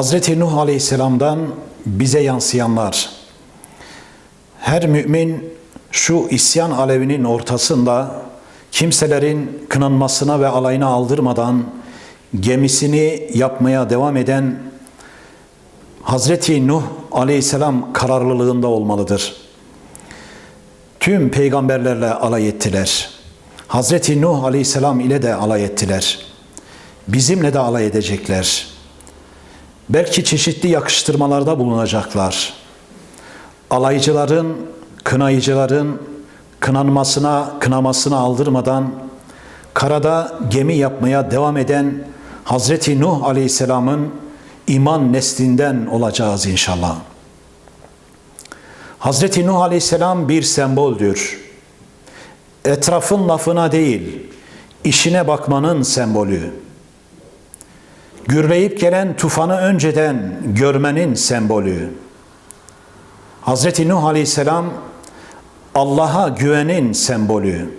Hazreti Nuh Aleyhisselam'dan bize yansıyanlar. Her mümin şu isyan alevinin ortasında kimselerin kınanmasına ve alayına aldırmadan gemisini yapmaya devam eden Hazreti Nuh Aleyhisselam kararlılığında olmalıdır. Tüm peygamberlerle alay ettiler. Hazreti Nuh Aleyhisselam ile de alay ettiler. Bizimle de alay edecekler. Belki çeşitli yakıştırmalarda bulunacaklar. Alaycıların, kınayıcıların kınanmasına, kınamasına aldırmadan karada gemi yapmaya devam eden Hazreti Nuh Aleyhisselam'ın iman neslinden olacağız inşallah. Hazreti Nuh Aleyhisselam bir semboldür. Etrafın lafına değil, işine bakmanın sembolü. Gürleyip gelen tufanı önceden görmenin sembolü. Hazreti Nuh Aleyhisselam Allah'a güvenin sembolü.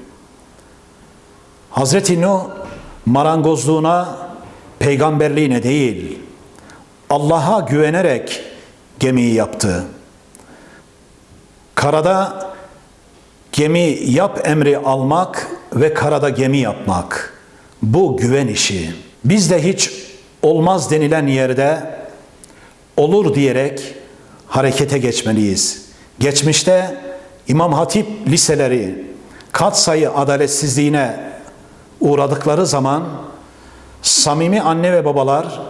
Hazreti Nuh marangozluğuna, peygamberliğine değil, Allah'a güvenerek gemiyi yaptı. Karada gemi yap emri almak ve karada gemi yapmak. Bu güven işi. Biz de hiç olmaz denilen yerde olur diyerek harekete geçmeliyiz. Geçmişte İmam Hatip liseleri kat sayı adaletsizliğine uğradıkları zaman samimi anne ve babalar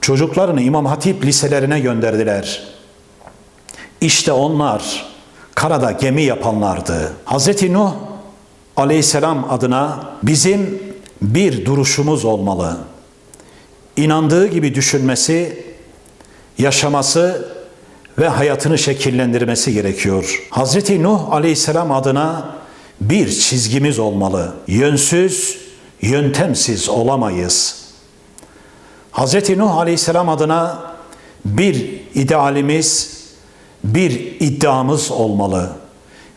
çocuklarını İmam Hatip liselerine gönderdiler. İşte onlar karada gemi yapanlardı. Hz. Nuh aleyhisselam adına bizim bir duruşumuz olmalı. İnandığı gibi düşünmesi, yaşaması ve hayatını şekillendirmesi gerekiyor. Hz. Nuh aleyhisselam adına bir çizgimiz olmalı. Yönsüz, yöntemsiz olamayız. Hz. Nuh aleyhisselam adına bir idealimiz, bir iddiamız olmalı.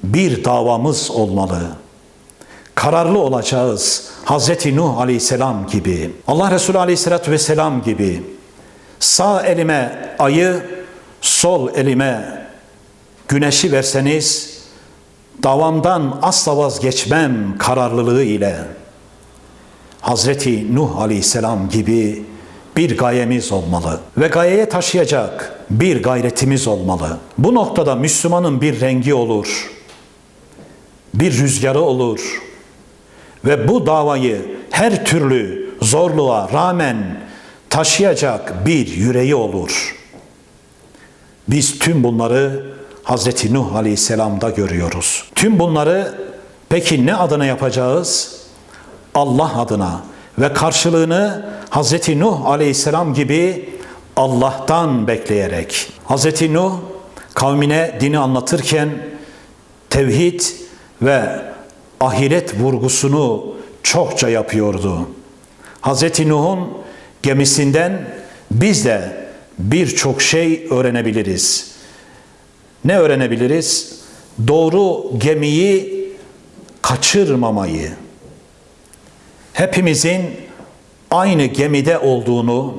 Bir davamız olmalı. Kararlı olacağız. Hz. Nuh aleyhisselam gibi. Allah Resulü aleyhisselatü vesselam gibi. Sağ elime ayı, sol elime güneşi verseniz davamdan asla vazgeçmem kararlılığı ile Hazreti Nuh Aleyhisselam gibi bir gayemiz olmalı ve gayeye taşıyacak bir gayretimiz olmalı. Bu noktada Müslümanın bir rengi olur, bir rüzgarı olur ve bu davayı her türlü zorluğa rağmen taşıyacak bir yüreği olur. Biz tüm bunları Hazreti Nuh Aleyhisselam'da görüyoruz. Tüm bunları peki ne adına yapacağız? Allah adına ve karşılığını Hazreti Nuh Aleyhisselam gibi Allah'tan bekleyerek. Hazreti Nuh kavmine dini anlatırken tevhid ve ahiret vurgusunu çokça yapıyordu. Hazreti Nuh'un gemisinden biz de birçok şey öğrenebiliriz. Ne öğrenebiliriz? Doğru gemiyi kaçırmamayı. Hepimizin aynı gemide olduğunu,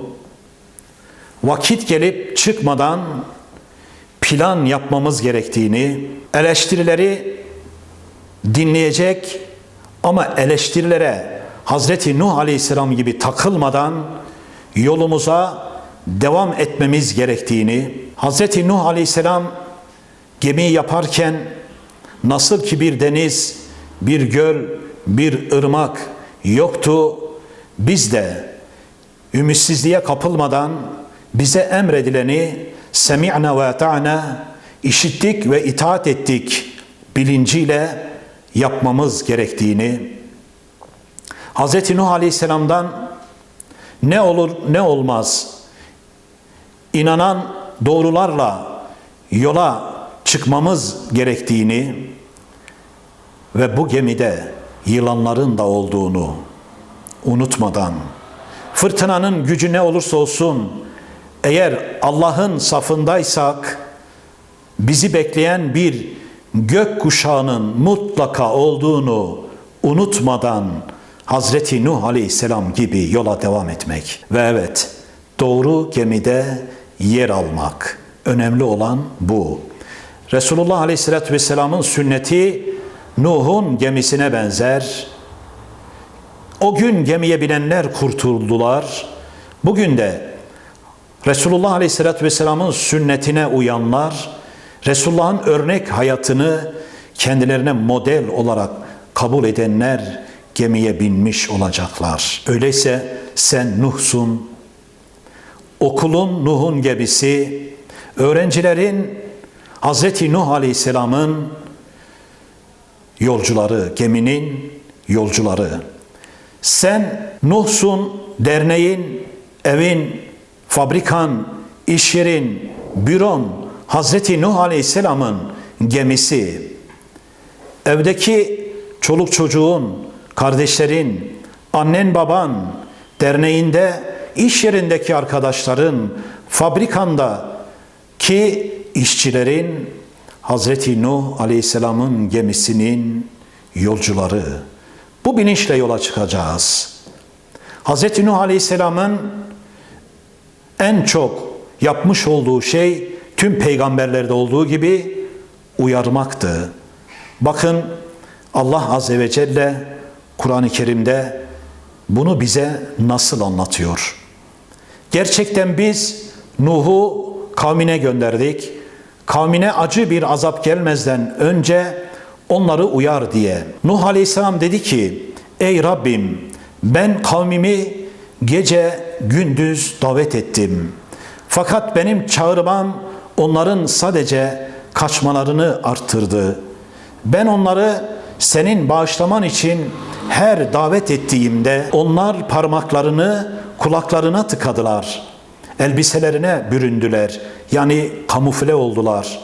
vakit gelip çıkmadan plan yapmamız gerektiğini, eleştirileri dinleyecek ama eleştirilere Hazreti Nuh Aleyhisselam gibi takılmadan yolumuza devam etmemiz gerektiğini, Hz. Nuh Aleyhisselam gemiyi yaparken nasıl ki bir deniz, bir göl, bir ırmak yoktu, biz de ümitsizliğe kapılmadan bize emredileni semi'na ve ta'na işittik ve itaat ettik bilinciyle yapmamız gerektiğini Hz. Nuh Aleyhisselam'dan ne olur ne olmaz inanan doğrularla yola çıkmamız gerektiğini ve bu gemide yılanların da olduğunu unutmadan fırtınanın gücü ne olursa olsun eğer Allah'ın safındaysak bizi bekleyen bir gök kuşağının mutlaka olduğunu unutmadan Hazreti Nuh Aleyhisselam gibi yola devam etmek. Ve evet doğru gemide yer almak. Önemli olan bu. Resulullah Aleyhisselatü Vesselam'ın sünneti Nuh'un gemisine benzer. O gün gemiye binenler kurtuldular. Bugün de Resulullah Aleyhisselatü Vesselam'ın sünnetine uyanlar, Resulullah'ın örnek hayatını kendilerine model olarak kabul edenler gemiye binmiş olacaklar. Öyleyse sen Nuh'sun, okulun Nuh'un gemisi, öğrencilerin Hazreti Nuh Aleyhisselam'ın yolcuları, geminin yolcuları. Sen Nuh'sun, derneğin, evin, fabrikan, iş yerin, büron, Hazreti Nuh Aleyhisselam'ın gemisi. Evdeki çoluk çocuğun, kardeşlerin, annen baban, derneğinde, iş yerindeki arkadaşların, fabrikanda ki işçilerin Hazreti Nuh Aleyhisselam'ın gemisinin yolcuları. Bu bilinçle yola çıkacağız. Hazreti Nuh Aleyhisselam'ın en çok yapmış olduğu şey tüm peygamberlerde olduğu gibi uyarmaktı. Bakın Allah Azze ve Celle Kur'an-ı Kerim'de bunu bize nasıl anlatıyor? Gerçekten biz Nuh'u kavmine gönderdik. Kavmine acı bir azap gelmezden önce onları uyar diye. Nuh Aleyhisselam dedi ki, Ey Rabbim ben kavmimi gece gündüz davet ettim. Fakat benim çağırmam onların sadece kaçmalarını arttırdı. Ben onları senin bağışlaman için her davet ettiğimde onlar parmaklarını kulaklarına tıkadılar. Elbiselerine büründüler. Yani kamufle oldular.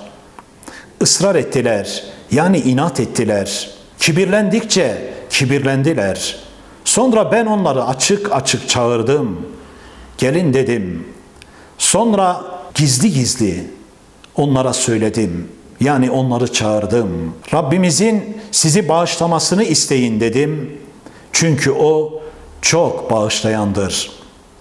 Israr ettiler. Yani inat ettiler. Kibirlendikçe kibirlendiler. Sonra ben onları açık açık çağırdım. Gelin dedim. Sonra gizli gizli onlara söyledim. Yani onları çağırdım. Rabbimizin sizi bağışlamasını isteyin dedim. Çünkü o çok bağışlayandır.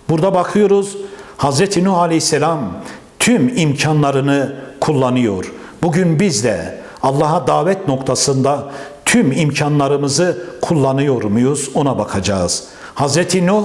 Burada bakıyoruz Hazreti Nuh Aleyhisselam tüm imkanlarını kullanıyor. Bugün biz de Allah'a davet noktasında tüm imkanlarımızı kullanıyor muyuz ona bakacağız. Hazreti Nuh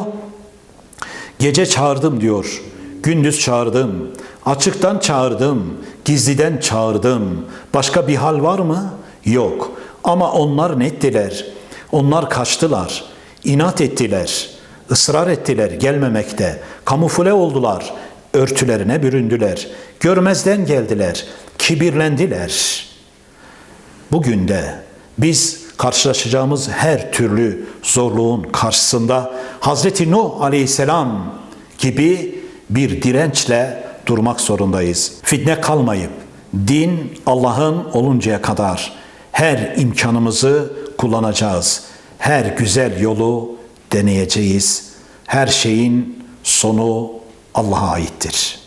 gece çağırdım diyor. Gündüz çağırdım. Açıktan çağırdım. Gizliden çağırdım. Başka bir hal var mı? Yok. Ama onlar ne ettiler? Onlar kaçtılar. inat ettiler. ısrar ettiler gelmemekte. Kamufle oldular. Örtülerine büründüler. Görmezden geldiler. Kibirlendiler. Bugün de biz karşılaşacağımız her türlü zorluğun karşısında Hazreti Nuh Aleyhisselam gibi bir dirençle durmak zorundayız. Fitne kalmayıp din Allah'ın oluncaya kadar her imkanımızı kullanacağız. Her güzel yolu deneyeceğiz. Her şeyin sonu Allah'a aittir.